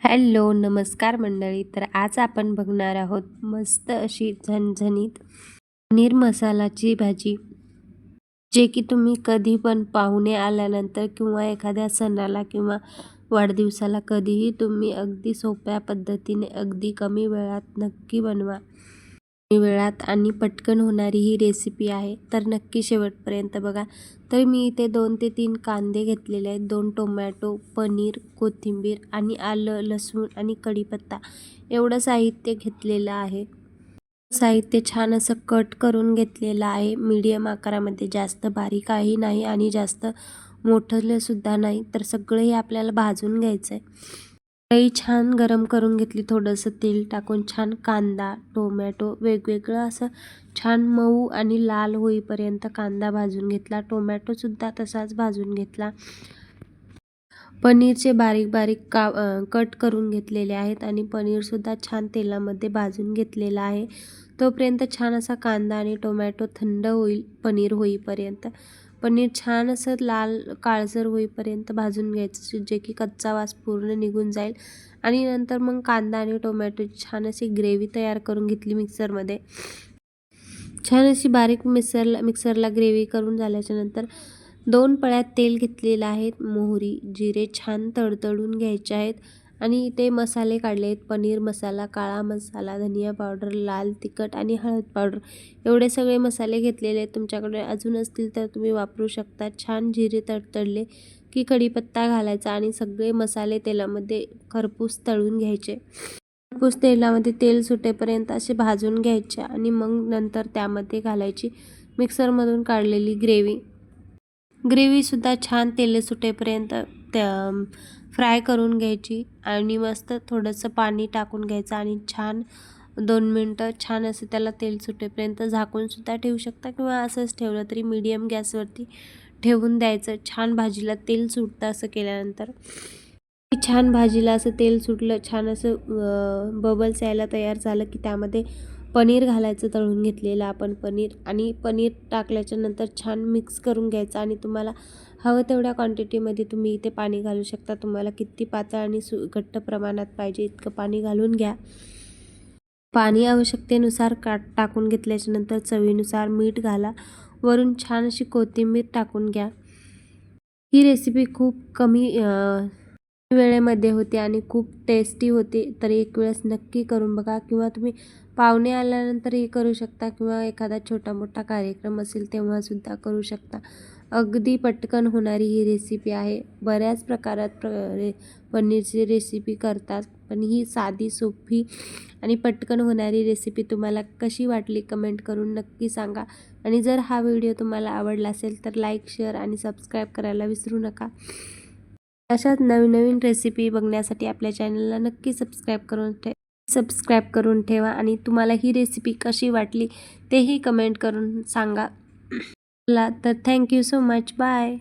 Hello नमस्कार मंडळी. तर आज आपण बघणार आहोत मस्त अशी झणझणीत पनीर मसालाची भाजी जे की तुम्ही कधी पण पाहुणे आल्यानंतर किंवा एखाद्या सणाला किंवा वाढदिवसाला कधीही तुम्ही अगदी सोप्या पद्धतीने अगदी कमी वेळात नक्की बनवा. वेळात आणि पटकन होणारी ही रेसिपी आहे. तर नक्की शेवटपर्यंत बघा. तर मी इथे दोन ते तीन कांदे घेतलेले आहेत. दोन टोमॅटो पनीर कोथिंबीर आणि आलं लसूण आणि कढीपत्ता. एवढं साहित्य घेतलेलं आहे. साहित्य छान असं कट करून घेतलेलं आहे. मीडियम आकारामध्ये जास्त बारीकही नाही आणि जास्त मोठंसुद्धा नाही. तर सगळं हे आपल्याला भाजून घ्यायचं आहे कढई छान गरम करून घेतली. थोडंसं तेल टाकून छान कांदा टोमॅटो वेगवेगळं असं छान मऊ आणि लाल होईपर्यंत कांदा भाजून घेतला. टोमॅटोसुद्धा तसाच भाजून घेतला. पनीरचे बारीक बारीक का कट करून घेतलेले आहेत आणि पनीरसुद्धा छान तेलामध्ये भाजून घेतलेला आहे. तोपर्यंत छान असा कांदा आणि टोमॅटो थंड होईल पनीर होईपर्यंत. पनीर छान असं लाल काळसर होईपर्यंत भाजून घ्यायचं जे की कच्चा वास पूर्ण निघून जाईल. आणि नंतर मग कांदा आणि टोमॅटोची छान अशी ग्रेव्ही तयार करून घेतली मिक्सरमध्ये. छान अशी बारीक मिक्सरला मिक्सरला ग्रेव्ही करून झाल्याच्यानंतर दोन पळ्यात तेल घेतलेलं आहे मोहरी जिरे छान तडतडून घ्यायचे आहेत. आणि ते मसाले काढले आहेत. पनीर मसाला काळा मसाला धनिया पावडर लाल तिखट आणि हळद पावडर. एवढे सगळे मसाले घेतलेले आहेत. तुमच्याकडे अजून असतील तर तुम्ही वापरू शकता. छान जिरे तडतडले की कढीपत्ता घालायचा आणि सगळे मसाले तेलामध्ये खरपूस तळून घ्यायचे. खरपूस तेलामध्ये तेल सुटेपर्यंत असे भाजून घ्यायचे आणि मग नंतर त्यामध्ये घालायची मिक्सरमधून काढलेली ग्रेव्ही. ग्रेव्हीसुद्धा छान तेल सुटेपर्यंत त्या फ्राय करून घ्यायची आणि मस्त थोडंसं पाणी टाकून घ्यायचं आणि छान दोन मिनटं छान असं त्याला तेल सुटेपर्यंत झाकूनसुद्धा ठेवू शकता किंवा असंच ठेवलं तरी मीडियम गॅसवरती ठेवून द्यायचं. छान भाजीला तेल सुटतं असं केल्यानंतर. छान भाजीला असं तेल सुटलं छान असं बबल्स यायला तयार झालं की त्यामध्ये पनीर घालायचं तळून घेतलेलं आपण पनीर आणि पनीर टाकल्याच्या नंतर छान मिक्स करून घ्यायचं आणि तुम्हाला हवं तेवढ्या क्वांटिटीमध्ये तुम्ही इथे पाणी घालू शकता. तुम्हाला किती पातळ आणि सु घट्ट प्रमाणात पाहिजे इतकं पाणी घालून घ्या. पाणी आवश्यकतेनुसार का टाकून घेतल्याच्या नंतर चवीनुसार मीठ घाला. वरून छान अशी कोथिंबीर टाकून घ्या. ही रेसिपी खूप कमी वेळेमध्ये होते आणि खूप टेस्टी होते तर एक वेळेस नक्की करून बघा. किंवा तुम्ही पाहुणे आल्यानंतरही करू शकता किंवा एखादा छोटा मोठा कार्यक्रम असेल तेव्हासुद्धा करू शकता. अगदी पटकन होणारी ही रेसिपी आहे. बऱ्याच प्रकारात प्र रे पनीरची रेसिपी करतात पण ही साधी सोपी आणि पटकन होणारी रेसिपी तुम्हाला कशी वाटली कमेंट करून नक्की सांगा. आणि जर हा व्हिडिओ तुम्हाला आवडला असेल तर लाईक शेअर आणि सबस्क्राईब करायला विसरू नका. अशाच नवीन नवीन रेसिपी बघण्यासाठी आपल्या चॅनलला नक्की सबस्क्राईब करून ठे सबस्क्राईब करून ठेवा आणि तुम्हाला ही रेसिपी कशी वाटली तेही कमेंट करून सांगा. तर थँक्यू सो मच बाय